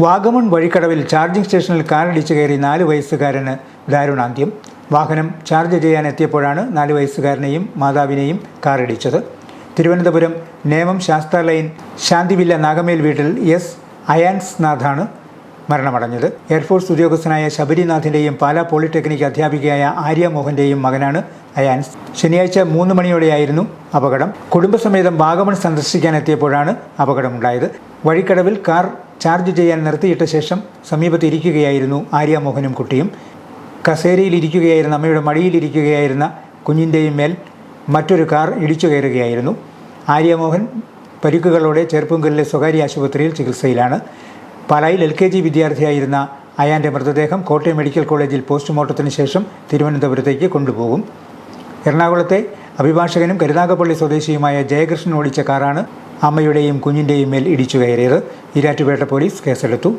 Vagamon വഴിക്കടവിൽ charging സ്റ്റേഷനിൽ കാറിടിച്ചു കയറി നാല് വയസ്സുകാരന് ദാരുണാന്ത്യം. വാഹനം ചാർജ് ചെയ്യാൻ എത്തിയപ്പോഴാണ് നാല് വയസ്സുകാരനെയും മാതാവിനെയും കാറിടിച്ചത്. തിരുവനന്തപുരം നേമം ശാസ്ത്ര ലൈൻ ശാന്തിവില്ല നാഗമേൽ വീട്ടിൽ എസ്. അയാൻസ് നാഥാണ് മരണമടഞ്ഞത്. എയർഫോഴ്സ് ഉദ്യോഗസ്ഥനായ ശബരിനാഥിന്റെയും പാലാ പോളിടെക്നിക് അധ്യാപികയായ ആര്യ മോഹന്റെയും മകനാണ് അയാൻസ്. ശനിയാഴ്ച മൂന്ന് മണിയോടെയായിരുന്നു അപകടം. കുടുംബസമേതം വാഗമൺ സന്ദർശിക്കാനെത്തിയപ്പോഴാണ് അപകടമുണ്ടായത്. വഴിക്കടവിൽ കാർ ചാർജ് ചെയ്യാൻ നിർത്തിയിട്ട ശേഷം സമീപത്ത് ഇരിക്കുകയായിരുന്നു ആര്യ മോഹനും കുട്ടിയും. കസേരയിൽ ഇരിക്കുകയായിരുന്ന അമ്മയുടെ മടിയിലിരിക്കുകയായിരുന്ന കുഞ്ഞിന്റെയും മേൽ മറ്റൊരു കാർ ഇടിച്ചു കയറുകയായിരുന്നു. ആര്യമോഹൻ പരിക്കുകളോടെ ചെറുപ്പുങ്കലിലെ സ്വകാര്യ ആശുപത്രിയിൽ ചികിത്സയിലാണ്. പാലായിൽ എൽ കെ ജി വിദ്യാർത്ഥിയായിരുന്ന അയാന്റെ മൃതദേഹം കോട്ടയം മെഡിക്കൽ കോളേജിൽ പോസ്റ്റ്മോർട്ടത്തിന് ശേഷം തിരുവനന്തപുരത്തേക്ക് കൊണ്ടുപോകും. എറണാകുളത്തെ അഭിഭാഷകനും കരുനാഗപ്പള്ളി സ്വദേശിയുമായ ജയകൃഷ്ണൻ ഓടിച്ച കാറാണ് അമ്മയുടെയും കുഞ്ഞിന്റെയും മേൽ ഇടിച്ചു കയറിയത് ഇരാറ്റുപേട്ട പോലീസ് കേസെടുത്തു.